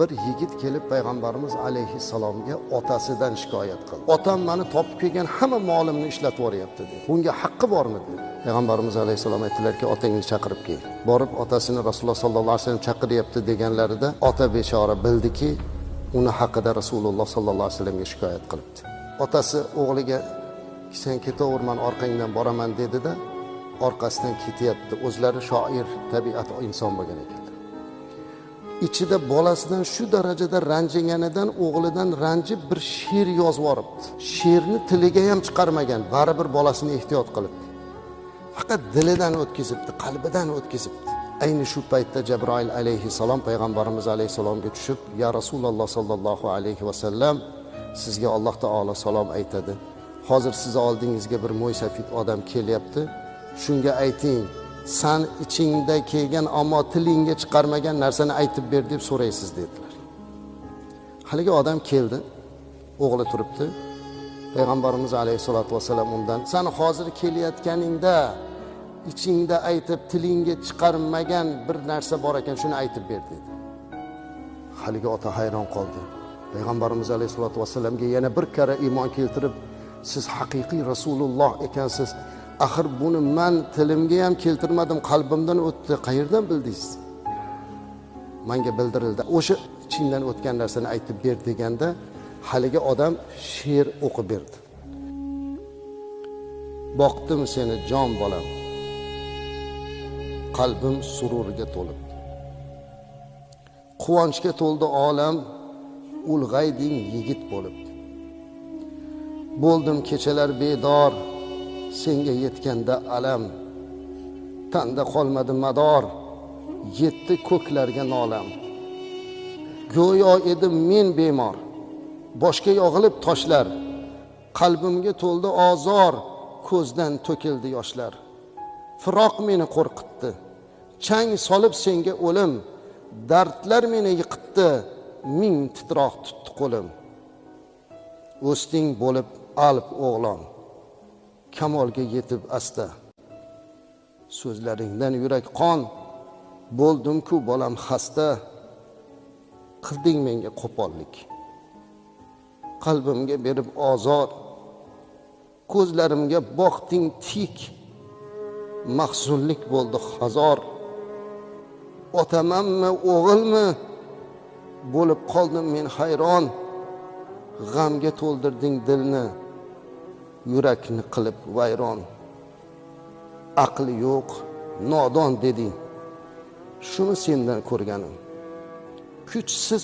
bir yigit kelib payg'ambarimiz alayhissalomga otasidan shikoyat qildi. Otam mani topib kelgan hamma molimni ishlatib yuboryapti dedi. Bunga haqqi bormi dedi. Payg'ambarimiz alayhissalom aytdilarki otangni chaqirib kel. Borib otasini rasululloh sollallohu alayhi vasallam chaqiryapti deganlarida ota bechora bildiki uni haqida rasululloh sollallohu alayhi vasallamga shikoyat qilibdi. Otasi o'g'liga sen ketaver man orqangdan boraman dedida orqasidan ketyapti. O'zlari shoir tabiat inson bo'lgan ekan. Ichida bolasidan shu darajada ranjiganidan o'g'lidan ranjib bir she'r yozib yuboribdi. She'rni tiliga ham chiqarmagan baribir bolasini ehtiyot qilib faqat dilidan o'tkazibdi qalbidan o'tkazibdi. Ayni shu paytda jabroil alayhissalom payg'ambarimiz alayhissalomga tushib ya rasululloh sollallohu alayhi vasallam sizga alloh taolo salom aytadi. Hozir sizni oldingizga bir mo'ysafid odam kelyapti. Shunga ayting san ichingda kelgan ammo tilingga chiqarmagan narsani aytib ber deb so'raysiz dedilar. Haligi odam keldi o'g'li turibdi. Payg'ambarimiz alayhissalotu vassalam undan san hozir kelayotganingda ichingda aytib tilingga chiqarmagan bir narsa bor ekan shuni aytib ber dedi. Haligi ota hayron qoldi. Payg'ambarimiz alayhissalotu vassalamga yana bir karra iymon keltirib siz haqiqiy rasululloh ekansiz. Axir buni man tilimga ham keltirmadim qalbimdan o'tdi. Qayerdan bildingiz? Manga bildirildi. O'sha ichingdan o'tgan narsani aytib ber deganda haligi odam she'r o'qib berdi. Boqdim seni jon bolam. Qalbim sururga to'lib. Quvonchga to'ldi olam ulg'ayding yigit bo'lib. Bo'ldim kechalar bedor senga yetganda alam tanda qolmadi mador yetdi ko'klarga nolam. Go'yo edim men bemor boshga yog'ilib toshlar qalbimga to'ldi ozor ko'zdan to'kildi yoshlar. Firoq meni qo'rqitdi chang solib senga o'lim dardlar meni yiqitdi ming titroq tutdi qo'lim. O'sting bo'lib alp o'g'lon. Kamolga yetib asta. So'zlaringdan yurak qon. Bo'ldimku bolam xasta? Qilding menga qo'pollik. Qalbimga berib ozor. Ko'zlarimga boqding tik. Mahzunlik bo'ldi hazor otamanmi o'g'ilmi? Bo'lib qoldim men hayron. G'amga to'ldirding dilni. Yurakni qilib vayron aqli yo'q nodon deding. Shuni sendan ko'rganim kuchsiz